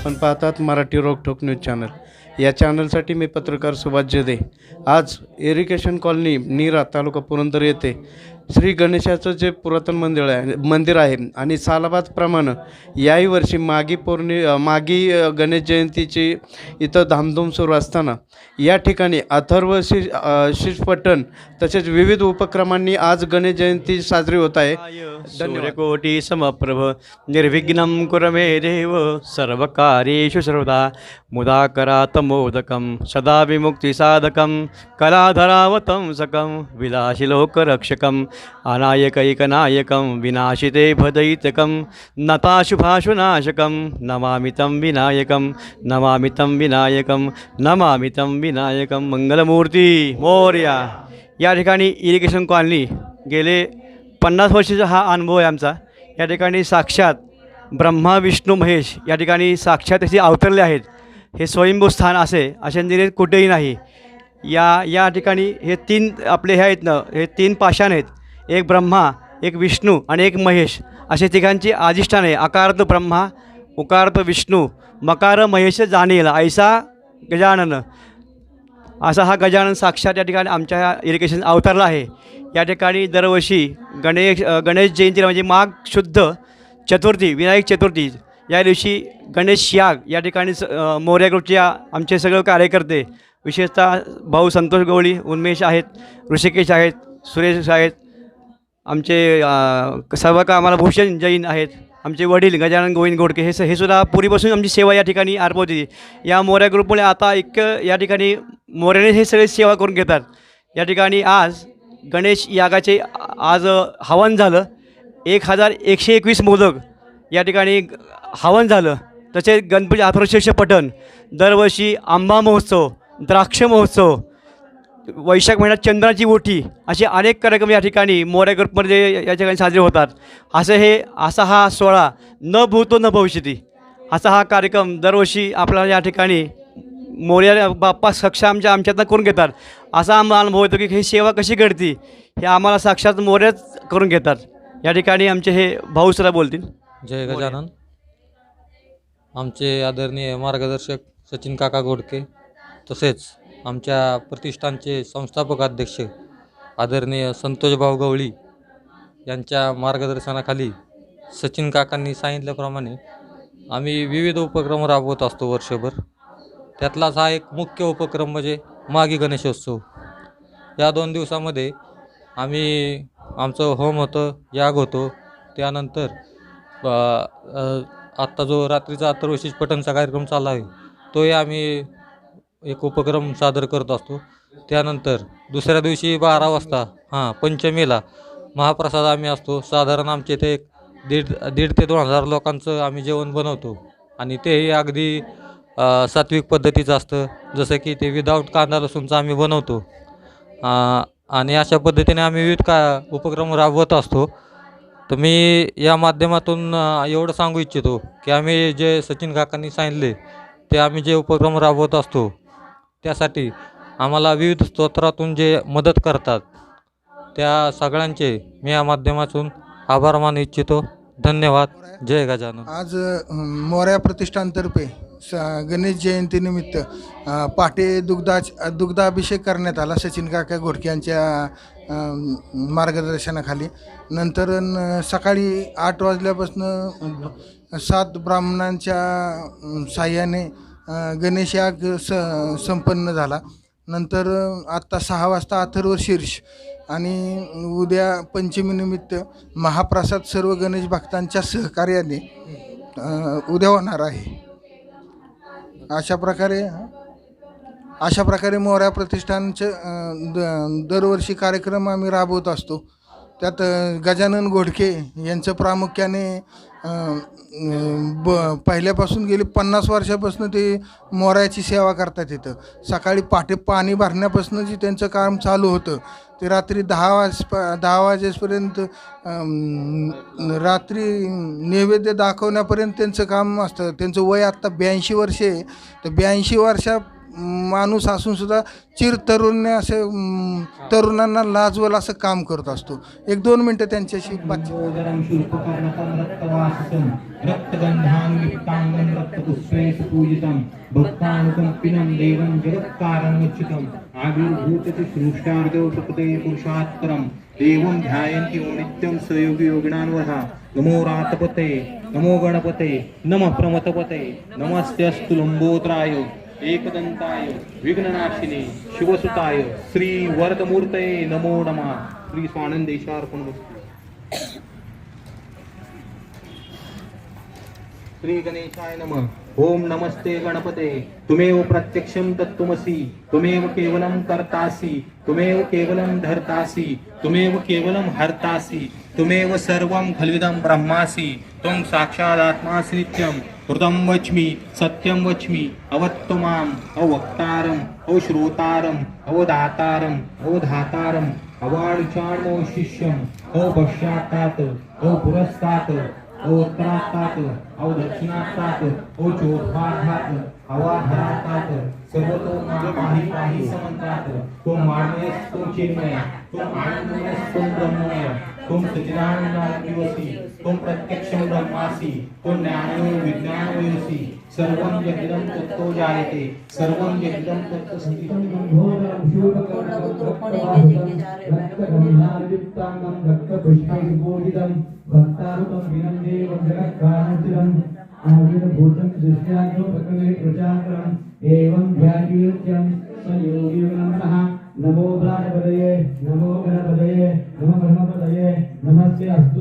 आपण पाहतात Marathi रोकठोक news channel. या चॅनलसाठी मी पत्रकार सुभाष जदे आज इरिगेशन कॉलनी नीरा तालुका पुरंदर येथे श्री गणेशाचं जे पुरातन मंदिर आहे मंदिर आहे आणि सालाबादप्रमाणे याही वर्षी मागी पौर्णि मागी गणेश जयंतीची इथं धामधूम सुरू असताना या ठिकाणी अथर्व शीष अ, शीषपठण तसेच विविध उपक्रमांनी आज गणेश जयंती साजरी होत आहे. सूर्यकोटी समप्रभ निर्विघ्नं कुर मे देव सर्वकार्येषु सर्वदा मुदा करात मोदकं सदा विमुक्तिसाधकं कलाधरावतं सकं विलासिलोकरक्षकम् अनायकैकनायकं विनाशिते भदयितकं नताशुभाशुनाशकं नमामि तं विनायकं नमामि तं विनायकं नमामि तं विनायकं मंगलमूर्ती मोर्या. या ठिकाणी इरिगेशन कॉलनी गेले पन्नास वर्षाचा हा अनुभव आहे आमचा. या ठिकाणी साक्षात ब्रह्मा विष्णू महेश या ठिकाणी साक्षात असे अवतरले आहेत. हे स्वयंभू स्थान असे अशा निर्णय कुठेही नाही. या या ठिकाणी हे तीन आपले हे आहेत ना हे तीन पाषाण आहेत. एक ब्रह्मा एक विष्णू आणि एक महेश असे तिघांची आधिष्ठाने आहे अकार्थ ब्रह्मा उकार्थ विष्णू मकार महेश जाणील. ऐसा गजानन. असा हा गजानन साक्षात या ठिकाणी आमच्या इरिगेशन अवतरला आहे. या ठिकाणी दरवर्षी गणेश गणेश जयंतीला म्हणजे माघ शुद्ध चतुर्थी विनायक चतुर्थी. या दिवशी गणेश याग या ठिकाणी स मोर्या ग्रुपच्या आमचे सगळे कार्यकर्ते विशेषतः भाऊ संतोष गवळी उन्मेष आहेत ऋषिकेश आहेत सुरेश आहेत आमचे सर्व का आम्हाला भूषण जैन आहेत. आमचे वडील गजानन गोविंद गोडके हे स हे सुद्धा पूर्वीपासून आमची सेवा या ठिकाणी आरपवते या मोऱ्या ग्रुपमुळे आता इतकं या ठिकाणी मोऱ्याने हे सगळे सेवा करून घेतात. या ठिकाणी आज गणेश यागाचे आज हवन झालं. एक हजार एकशे एकवीस मोदक या ठिकाणी हवन झालं. तसेच गणपती अथर्वशीर्ष पठण. दरवर्षी आंबा महोत्सव द्राक्ष महोत्सव वैशाख महिन्यात चंद्राची ओठी असे अनेक कार्यक्रम या ठिकाणी मोऱ्या ग्रुपमध्ये या ठिकाणी साजरे होतात. असं हे असा हा सोहळा न भूतो न भविष्यती असा हा कार्यक्रम दरवर्षी आपल्याला या ठिकाणी मोर्या बाप्पा सक्षा आमच्या आमच्यातनं करून घेतात. असा आम्हाला अनुभव येतो की ही सेवा कशी घडती हे आम्हाला साक्षात मोऱ्याच करून घेतात. या ठिकाणी आमचे हे भाऊसुद्धा बोलतील. जय गजानन. आमचे आदरणीय मार्गदर्शक सचिन काका गोडके तसेच आमच्या प्रतिष्ठानचे संस्थापक अध्यक्ष आदरणीय संतोषभाऊ गवळी यांच्या मार्गदर्शनाखाली सचिन काकांनी सांगितल्याप्रमाणे आम्ही विविध उपक्रम राबवत असतो वर्षभर. त्यातलाच हा एक मुख्य उपक्रम म्हणजे मागी गणेशोत्सव. या दोन दिवसामध्ये आम्ही आमचं होम होतं याग होतो. त्यानंतर आत्ता जो रात्रीचा अथर्वशीष पठणचा कार्यक्रम चालला आहे तोही आम्ही एक उपक्रम सादर करत असतो. त्यानंतर दुसऱ्या दिवशी बारा वाजता हां पंचमीला महाप्रसाद आम्ही असतो. साधारण आमच्या इथे एक दीड दीड ते दोन हजार लोकांचं आम्ही जेवण बनवतो. आणि तेही अगदी सात्विक पद्धतीचं असतं. जसं की ते विदाऊट कांदा लसूणचं आम्ही बनवतो. आणि अशा पद्धतीने आम्ही विविध का उपक्रम राबवत असतो. तर मी या माध्यमातून एवढं सांगू इच्छितो की आम्ही जे सचिन काकांनी सांगितले ते आम्ही जे उपक्रम राबवत असतो त्यासाठी आम्हाला विविध स्तोत्रातून जे मदत करतात त्या सगळ्यांचे मी या माध्यमातून आभार मान इच्छितो. धन्यवाद. जय गजानन. आज मोऱ्या प्रतिष्ठानतर्फे स गणेश जयंतीनिमित्त अ, पहाटे दुग्धा दुग्धाभिषेक करण्यात आला सचिन काका घोडके यांच्या मार्गदर्शनाखाली. नंतर न- सकाळी आठ वाजल्यापासून सात ब्राह्मणांच्या साह्याने गणेश याग स संपन्न झाला. नंतर आत्ता सहा वाजता अथर्व शीर्ष आणि उद्या पंचमीनिमित्त महाप्रसाद सर्व गणेश भक्तांच्या सहकार्याने उद्या होणार आहे. अशा प्रकारे अशा प्रकारे मोऱ्या प्रतिष्ठानचे द दरवर्षी कार्यक्रम आम्ही राबवत असतो. त्यात गजानन घोडके यांचं प्रामुख्याने ब पहिल्यापासून गेली पन्नास वर्षापासून ते मोऱ्याची सेवा करतात इथं सकाळी पहाटे पाणी भरण्यापासून जे त्यांचं काम चालू होतं ते रात्री दहा वाज दहा वाजेपर्यंत रात्री नैवेद्य दाखवण्यापर्यंत त्यांचं काम असतं. त्यांचं वय आत्ता ब्याऐंशी वर्षे आहे. तर ब्याऐंशी वर्षा माणूस असून सुद्धा चिर तरुण्य असे तरुणांना लाजवल असं काम करत असतो. एक दोन मिनटं त्यांच्याशी बातचीत. लंबोदरं शूर्पकर्णकं रक्तवाससं रक्तगन्धान्विताङ्गं रक्तपुष्पैः देवं जगत्कारणमुच्युतम् आविर्भूतति सृष्टार्दौ प्रकृते देवं नित्यं नमो रातपते नमो गणपते नमः प्रमतपते नमस्ते अस्तु लंबोत्राय एकदन्ताय विघ्ननाशिनी शिवसुताय श्रीवरदमूर्तये नमो नमः. श्री स्वानंदेशार्पणमस्तु श्री गणेशाय नमः. ओम नमस्ते गणपते. तुमेव प्रत्यक्षं तत्त्वमसि तुमेव केवलं कर्तासि तुमेव केवलं धर्तासि तुमेव केवलं हर्तासि तुमेव सर्वं खल्विदं ब्रह्मासि त्वं नित्यम. नित्यं हृदं वच्मि सत्यं वच्मि अवत्तु माम् अवक्तारम् अश्रोतारम् अवदातारम् अवधातारम् अवाणुचाणो शिष्यम् अवपश्चात्तात् अवपुरस्तात् अवोत्तरात्तात् अवदक्षिणात्तात् अवचोद्वाघात् अवाधरात्तात् सर्वतो मा पाहि पाहि समंतात तो मानयस् तो चिन्मय तो आनंदमय तो ब्रह्ममय त्वं सच्चिदानन्दादिवसि त्वं प्रत्यक्षं ब्रह्मासि त्वं ज्ञानो विज्ञानमयोसि सर्वं यदिदं तत्तो जायते सर्वं यदिदं तत्तस्ति रक्तगन्धायुक्ताङ्गं रक्तपुष्पैर्बोधितं भक्तारुतं विनं देवं आविर्भूतं दृष्ट्याग्नो प्रकृते प्रचाकरम् एवं ध्याकीर्त्यं स योगी नमः। नमो प्राणपदये नमो गणपदये नमो ब्रह्मपदये नमस्ते अस्तु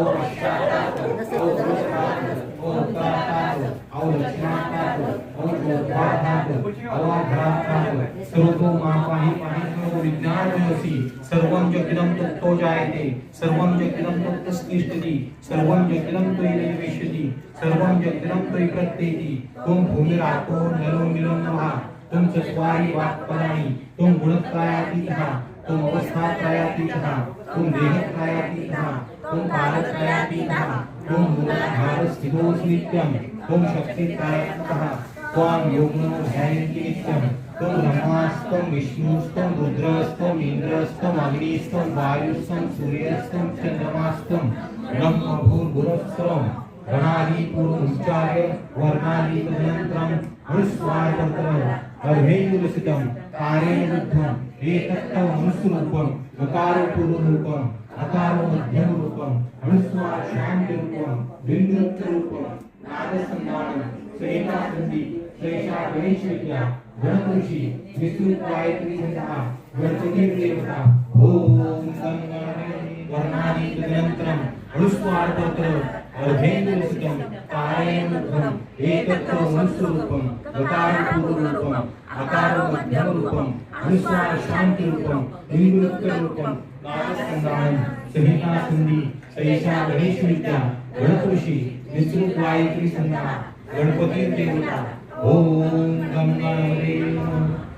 शिष्यम् अवपश्चातात् अवपुरस्तात् अवोत्तरात् अवदक्षिणात् अवचोद्वाघात् अवाघातात् सर्वतो मा पाहि पाहि सर्व विज्ञानमयसि सर्वं जगिदं तत्तो जायते सर्वं जगिदं तत्तस्तिष्ठति सर्वं जगिदं त्वयि निवेशति सर्वं जगिदं त्वयि प्रत्येति त्वं भूमिरापो नलो निलं नमः। त्वं चत्वारि वाक्पदानि त्वं गुणत्रयातीतः त्वम् अवस्थात्रयातीतः त्वं देहत्रयातीतः त्वं कालत्रयातीतः त्वं मूलाधारस्थितोऽसि नित्यं त्वं त्वां योगिनो ध्यायन्ति नित्यं त्वं ब्रह्मास्त्वं विष्णुस्त्वं रुद्रस्त्वम् इन्द्रस्त्वम् अग्निस्त्वं वायुस्त्वं सूर्यस्त्वं चन्द्रमास्त्वं ब्रह्मभूर्गुरस्त्वम् भूर्भुवस्त्वं गणादिपूर्वमुच्चार्य वर्णादितदनन्तरं अनुस्वारतन्त्रम् अर्धेन्दुलसितं कारेण बुद्धम् एतत्तव मनुष्यरूपम् अकारो पूर्वरूपम् अकारो मध्यमरूपम् अनुस्वार शान्तिरूपम् बिन्दुत्वरूपम् नादसन्धानं श्रेषासन्धि श्रेषा गणेशविद्या गणपुरुषी विस्तृत गायत्री सन्धा गणपतिर्देवता ॐ गङ्गाणे वर्णादितदनन्तरम् अनुस्वारतन्त्र अर्धेन्दुलसितं कारेण बुद्धम् एकत्र मनुष्यरूपम् अकारपूर्वरूपम् अकारो मध्यमरूपम् अनुस्वार शान्तिरूपम् निवृत्तरूपम् नादसन्धानं संहितासन्धि सैषा गणेशविद्या गणपुरुषी विस्तृत गायत्री संधा गणपती देवता. ओम गङ्गाणे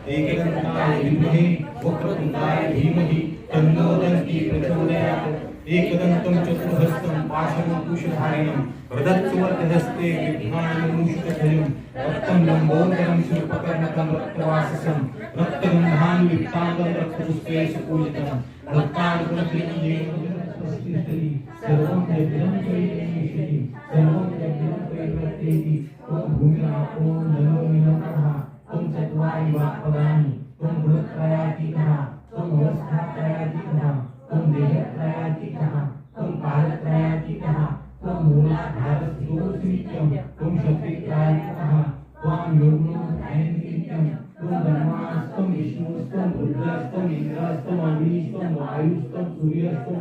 एकदंताय विद्महे वक्रतुंडाय धीमहि तन्नो दन्ति प्रचोदयात्. एकदन्तं चतुर्हस्तं पाशमकुशधारिणं प्रदत्तवर्तहस्ते विघ्नानमूषिकधरं रक्तं लम्बोदरं शिल्पकर्णकं रक्तवाससं रक्तगन्धान्विताङ्गं रक्तपुष्पे सुपूजितं भक्तानुगुणप्रियं देवं सर्वं यज्ञं त्वयि सर्वं यज्ञं त्वयि प्रत्येति त्वं भूमिरापो नलो इंद्रास्तम अग्निस्तम वायुस्तम सूर्यास्तम